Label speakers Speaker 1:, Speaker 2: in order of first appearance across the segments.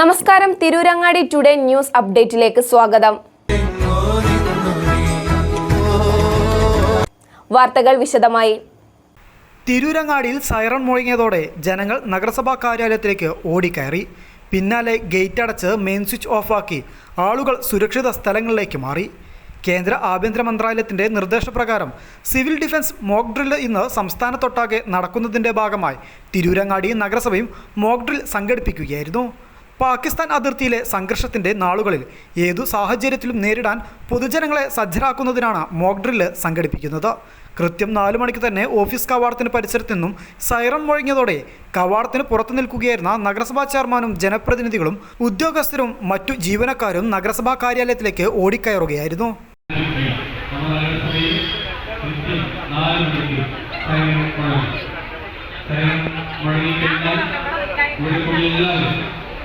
Speaker 1: നമസ്കാരം. Tirurangadi today news അപ്ഡേറ്റിലേക്ക് സ്വാഗതം. വാർത്തകൾ വിശദമായി.
Speaker 2: തിരൂരങ്ങാടിയിൽ സൈറൺ മുഴങ്ങിയതോടെ ജനങ്ങൾ നഗരസഭാ കാര്യാലയത്തിലേക്ക് ഓടിക്കയറി. പിന്നാലെ ഗേറ്റ് അടച്ച് മെയിൻ സ്വിച്ച് ഓഫാക്കി ആളുകൾ സുരക്ഷിത സ്ഥലങ്ങളിലേക്ക് മാറി. കേന്ദ്ര ആഭ്യന്തര മന്ത്രാലയത്തിന്റെ നിർദ്ദേശപ്രകാരം സിവിൽ ഡിഫൻസ് മോക്ക് ഡ്രിൽ ഇന്ന് സംസ്ഥാനത്തൊട്ടാകെ നടക്കുന്നതിന്റെ ഭാഗമായി തിരൂരങ്ങാടി നഗരസഭയും മോക്ക് ഡ്രിൽ സംഘടിപ്പിക്കുകയായിരുന്നു. പാകിസ്ഥാൻ അതിർത്തിയിലെ സംഘർഷത്തിന്റെ നാളുകളിൽ ഏതു സാഹചര്യത്തിലും നേരിടാൻ പൊതുജനങ്ങളെ സജ്ജരാക്കുന്നതിനാണ് മോക്ക് ഡ്രില്ല് സംഘടിപ്പിക്കുന്നത്. കൃത്യം നാലു മണിക്ക് തന്നെ ഓഫീസ് കവാടത്തിന് പരിസരത്തു നിന്നും സൈറൺ മുഴങ്ങിയതോടെ കവാടത്തിന് പുറത്തു നിൽക്കുകയായിരുന്ന നഗരസഭാ ചെയർമാനും ജനപ്രതിനിധികളും ഉദ്യോഗസ്ഥരും മറ്റു ജീവനക്കാരും നഗരസഭാ കാര്യാലയത്തിലേക്ക് ഓടിക്കയറുകയായിരുന്നു.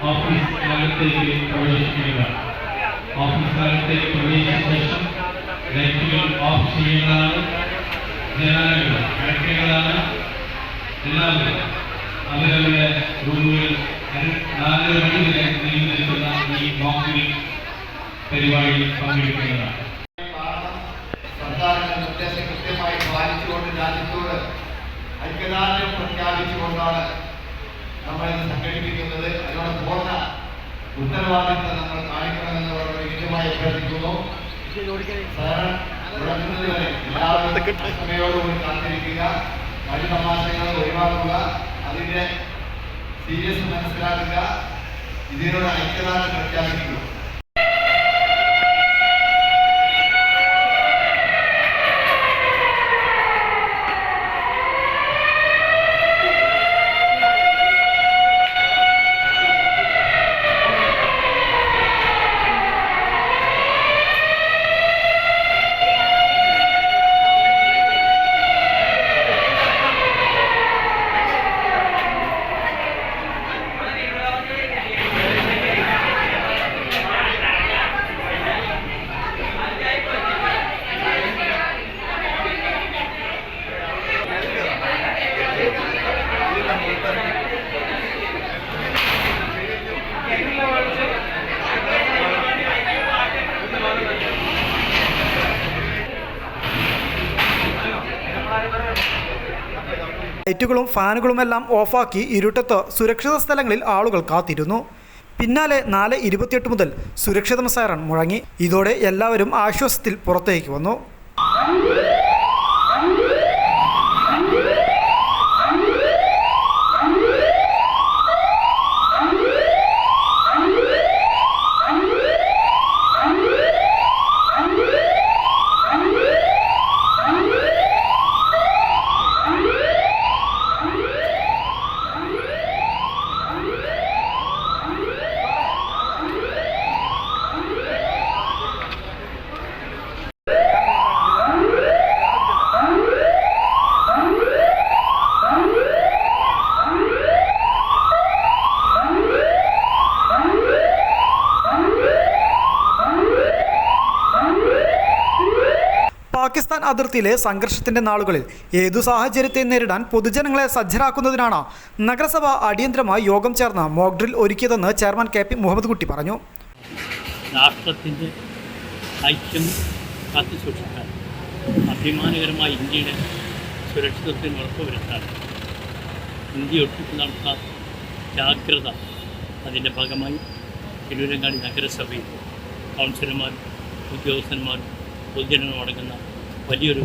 Speaker 3: ഓഫീസ് കാലത്തേക്ക് പ്രവേശിക്കുക ഓഫീസ് കാലത്തേക്ക് പ്രവേശിച്ച ശേഷം ലൈറ്റുകൾ ഓഫ് ചെയ്യേണ്ടതാണ്. ജനാലകൾ അടയ്ക്കേണ്ടതാണ് എല്ലാവരും അവരവരുടെ റൂമുകൾ നാല് മണി വരെ ഈ മോക്കിൽ പരിപാടി പങ്കെടുക്കുന്നതാണ്
Speaker 4: സർക്കാരിന്റെ നിർദ്ദേശം കൃത്യമായി പാലിച്ചുകൊണ്ട് രാജ്യത്തോട് ഐക്യദാർഢ്യം പ്രഖ്യാപിച്ചുകൊണ്ടാണ് നമ്മൾ ഇത് സംഘടിപ്പിക്കുന്നത് അതിനോട് പൂർണ ഉത്തരവാദിത്തം നമ്മൾ കാണിക്കണമെന്ന് വളരെ വിനീതമായി അഭ്യർത്ഥിക്കുന്നു. എല്ലാവരും ക്ഷമയോടുകൂടി കാത്തിരിക്കുക. കളി തമാശകൾ ഒഴിവാക്കുക. അതിന്റെ സീരിയസ് മനസ്സിലാക്കുക. ഇതിനോട് ഐക്യദാർഢ്യം പ്രഖ്യാപിക്കുക.
Speaker 2: ലൈറ്റുകളും ഫാനുകളുമെല്ലാം ഓഫാക്കി ഇരുട്ടത്ത് സുരക്ഷിത സ്ഥലങ്ങളിൽ ആളുകൾ കാത്തിരുന്നു. പിന്നാലെ നാല് ഇരുപത്തിയെട്ട് മുതൽ സുരക്ഷിതം മുഴങ്ങി. ഇതോടെ എല്ലാവരും ആശ്വാസത്തിൽ പുറത്തേക്ക് വന്നു. പാകിസ്ഥാൻ അതിർത്തിയിലെ സംഘർഷത്തിന്റെ നാളുകളിൽ ഏതു സാഹചര്യത്തെ നേരിടാൻ പൊതുജനങ്ങളെ സജ്ജരാക്കുന്നതിനാണ് നഗരസഭ അടിയന്തരമായി യോഗം ചേർന്ന് mock drill ഒരുക്കിയതെന്ന് chairman K P Muhammad Kutty പറഞ്ഞു.
Speaker 5: രാഷ്ട്രത്തിന്റെ ഐക്യം കാത്തുസൂക്ഷിക്കാൻ അഭിമാനകരമായ ഇന്ത്യയുടെ സുരക്ഷിതത്വം ഉറപ്പുവരുത്താൻ ഇന്ത്യ ഒട്ടിച്ച് നടത്താൻ ജാഗ്രത അതിന്റെ ഭാഗമായി തിരുവരങ്ങാടി നഗരസഭയിൽ കൗൺസിലർമാരും ഉദ്യോഗസ്ഥന്മാരും പൊതുജനങ്ങളും അടങ്ങുന്ന വലിയൊരു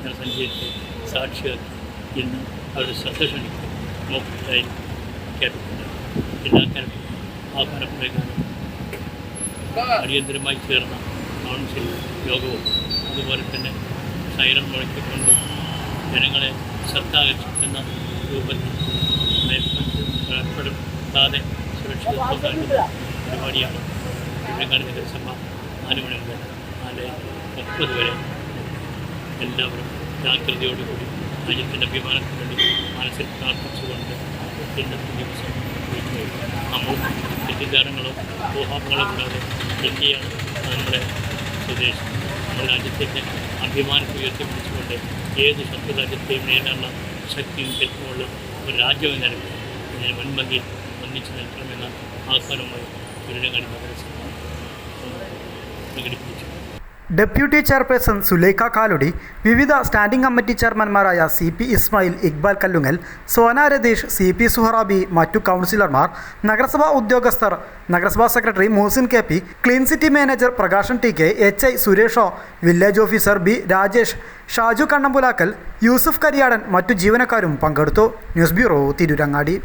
Speaker 5: ജനസഞ്ചയത്തെ സാക്ഷിയാക്കി ഇന്ന് അവരുടെ ശ്രദ്ധ ക്ഷണിക്കും നോക്കിയതായി കേട്ടിട്ടുണ്ട്. എല്ലാ കാലത്തും ആഹ്വാനപ്രകാരം അടിയന്തരമായി ചേർന്ന കൗൺസിൽ യോഗവും അതുപോലെ തന്നെ സൈറൺ മുഴക്കിക്കൊണ്ട് ജനങ്ങളെ ശ്രദ്ധ ആകർഷിക്കുന്ന രൂപത്തിൽ ഏർപ്പെടുത്താതെ സുരക്ഷിതത്വം പരിപാടിയാണ് തിരുവനന്തപുരം നഗരസഭ നാല് മണി മുതൽ നാല് മുപ്പത് വരെ എല്ലാവരും ജാഗ്രതയോടുകൂടി രാജ്യത്തിന്റെ അഭിമാനത്തിന് വേണ്ടി മനസ്സിൽ പ്രാർത്ഥിച്ചുകൊണ്ട് ഇന്നത്തെ ദിവസം നമ്മൾ തെറ്റിദ്ധാരങ്ങളോ ഊഹാപങ്ങളോ കൂടാതെ ഇന്ത്യയാണ് നമ്മുടെ സ്വദേശം നമ്മുടെ രാജ്യത്തിന്റെ അഭിമാനത്തെ ഉയർത്തിപ്പിടിച്ചുകൊണ്ട് ഏത് ശത്രു രാജ്യത്തെയും നേരിടാനുള്ള ശക്തിയും ശക്തിയുമുള്ള ഒരു രാജ്യം എന്ന ഇതിന് മുൻപന്തിയിൽ ഒന്നിച്ചു നിൽക്കണമെന്ന ആഹ്വാനമായി തിരുരങ്ങാടി നഗരസഭ പ്രകടിപ്പിച്ചു
Speaker 2: ഡെപ്യൂട്ടി ചെയർപേഴ്സൺ സുലൈഖ കാലുടി വിവിധ standing committee ചെയർമാൻമാരായ C P Ismail Iqbal Kallungal Sona Ratheesh C P Suharabi മറ്റു കൗൺസിലർമാർ നഗരസഭാ ഉദ്യോഗസ്ഥർ നഗരസഭാ secretary Mohsin K P clean city manager Prakashan T K H I സുരേഷോ village officer B Rajesh Shaju Kannampulakkal Yusuf Kariyadan മറ്റു ജീവനക്കാരും പങ്കെടുത്തു. News bureau Tirurangadi.